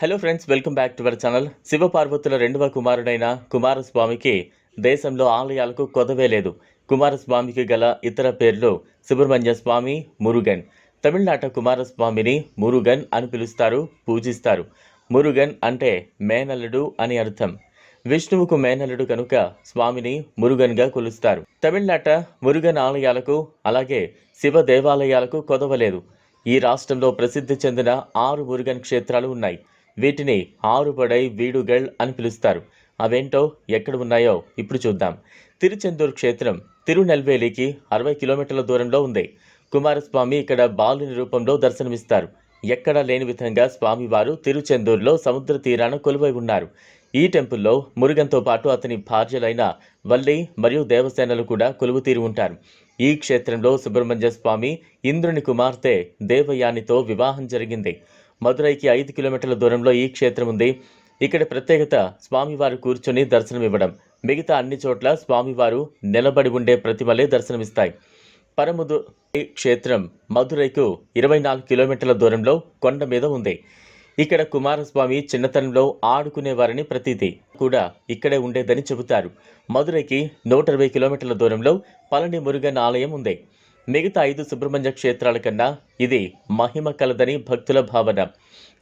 Hello friends welcome back to our channel శివపార్వతుల రెండవ కుమారుడైన కుమారస్వామికి దేశంలో ఆలయాలకు కొదవే లేదు. కుమారస్వామికి గల ఇతర పేర్లు సుబ్రహ్మణ్య స్వామి మురుగన్. తమిళనాట కుమారస్వామిని మురుగన్ అని పిలుస్తారు పూజిస్తారు. మురుగన్ అంటే మేనల్లుడు అని అర్థం. విష్ణువుకు మేనల్లుడు కనుక స్వామిని మురుగన్గా కొలుస్తారు. తమిళనాట మురుగన్ ఆలయాలకు అలాగే శివ దేవాలయాలకు కొదవలేదు. ఈ రాష్ట్రంలో ప్రసిద్ధి చెందిన ఆరు మురుగన్ క్షేత్రాలు ఉన్నాయి. వీటిని ఆరుపడై వీడుగల్ అని పిలుస్తారు. అవేంటో ఎక్కడ ఉన్నాయో ఇప్పుడు చూద్దాం. తిరుచెందూరు క్షేత్రం తిరునెల్వేలికి అరవై కిలోమీటర్ల దూరంలో ఉంది. కుమారస్వామి ఇక్కడ బాలుని రూపంలో దర్శనమిస్తారు. ఎక్కడా లేని విధంగా స్వామివారు తిరుచెందూరులో సముద్ర తీరాన కొలువై ఉన్నారు. ఈ టెంపుల్లో మురుగన్తో పాటు అతని భార్యలైన వల్లి మరియు దేవసేనలు కూడా కొలువు తీరి ఉంటారు. ఈ క్షేత్రంలో సుబ్రహ్మణ్య స్వామి ఇంద్రుని కుమార్తె దేవయానితో వివాహం జరిగింది. మదురైకి ఐదు కిలోమీటర్ల దూరంలో ఈ క్షేత్రం ఉంది. ఇక్కడ ప్రత్యేకత స్వామివారు కూర్చొని దర్శనమివ్వడం. మిగతా అన్ని చోట్ల స్వామివారు నిలబడి ఉండే ప్రతిమలే దర్శనమిస్తాయి. పరముదు క్షేత్రం మధురైకు ఇరవై నాలుగు కిలోమీటర్ల దూరంలో కొండ మీద ఉంది. ఇక్కడ కుమారస్వామి చిన్నతనంలో ఆడుకునేవారని ప్రతీతి కూడా ఇక్కడే ఉండేదని చెబుతారు. మధురైకి నూట ఇరవై కిలోమీటర్ల దూరంలో పళని మురుగన్ ఆలయం ఉంది. మిగతా ఐదు సుబ్రహ్మణ్య క్షేత్రాల కన్నా ఇది మహిమ కలదని భక్తుల భావన.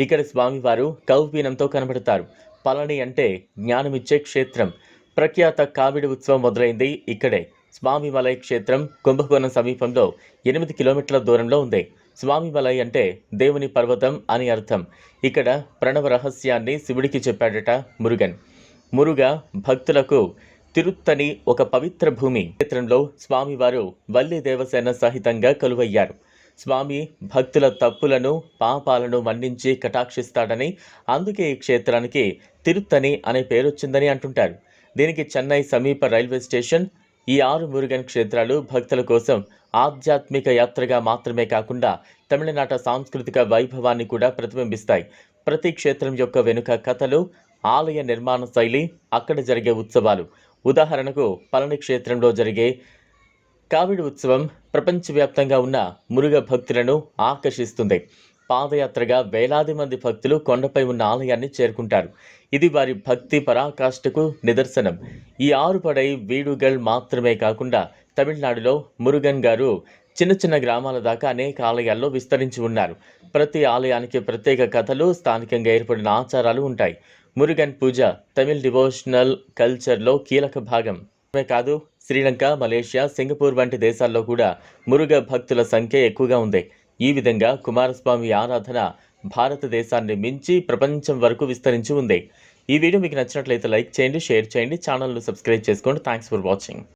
ఇక్కడ స్వామివారు కౌపీనంతో కనబడతారు. పళని అంటే జ్ఞానమిచ్చే క్షేత్రం. ప్రఖ్యాత కావిడి ఉత్సవం మొదలైంది ఇక్కడే. స్వామిమలై క్షేత్రం కుంభకోణం సమీపంలో ఎనిమిది కిలోమీటర్ల దూరంలో ఉంది. స్వామిమలై అంటే దేవుని పర్వతం అని అర్థం. ఇక్కడ ప్రణవ రహస్యాన్ని శివుడికి చెప్పాడట మురుగన్. మురుగ భక్తులకు తిరుత్తని ఒక పవిత్ర భూమి. క్షేత్రంలో స్వామివారు వల్లి దేవసేన సహితంగా కొలువయ్యారు. స్వామి భక్తుల తప్పులను పాపాలను మన్నించి కటాక్షిస్తాడని అందుకే ఈ క్షేత్రానికి తిరుత్తని అనే పేరొచ్చిందని అంటుంటారు. దీనికి చెన్నై సమీప రైల్వే స్టేషన్ ఈ ఆరు మురుగన్ క్షేత్రాలు భక్తుల కోసం ఆధ్యాత్మిక యాత్రగా మాత్రమే కాకుండా తమిళనాట సాంస్కృతిక వైభవాన్ని కూడా ప్రతిబింబిస్తాయి. ప్రతి క్షేత్రం యొక్క వెనుక కథలు ఆలయ నిర్మాణ శైలి అక్కడ జరిగే ఉత్సవాలు. ఉదాహరణకు పళని క్షేత్రంలో జరిగే కావిడి ఉత్సవం ప్రపంచవ్యాప్తంగా ఉన్న మురుగ భక్తులను ఆకర్షిస్తుంది. పాదయాత్రగా వేలాది మంది భక్తులు కొండపై ఉన్న ఆలయాన్ని చేరుకుంటారు. ఇది వారి భక్తి పరాకాష్ఠకు నిదర్శనం. ఈ ఆరుపడై వీడుగల్ మాత్రమే కాకుండా తమిళనాడులో మురుగన్ గారు చిన్న చిన్న గ్రామాల దాకా అనేక ఆలయాల్లో విస్తరించి ఉన్నారు. ప్రతి ఆలయానికి ప్రత్యేక కథలు స్థానికంగా ఏర్పడిన ఆచారాలు ఉంటాయి. మురుగన్ పూజ తమిళ్ డివోషనల్ కల్చర్లో కీలక భాగం. మే కాదు శ్రీలంక మలేషియా సింగపూర్ వంటి దేశాల్లో కూడా మురుగ భక్తుల సంఖ్య ఎక్కువగా ఉంది. ఈ విధంగా కుమారస్వామి ఆరాధన భారతదేశాన్ని మించి ప్రపంచం వరకు విస్తరించి ఉంది. ఈ వీడియో మీకు నచ్చినట్లయితే లైక్ చేయండి షేర్ చేయండి ఛానల్ను సబ్స్క్రైబ్ చేసుకోండి. Thanks for watching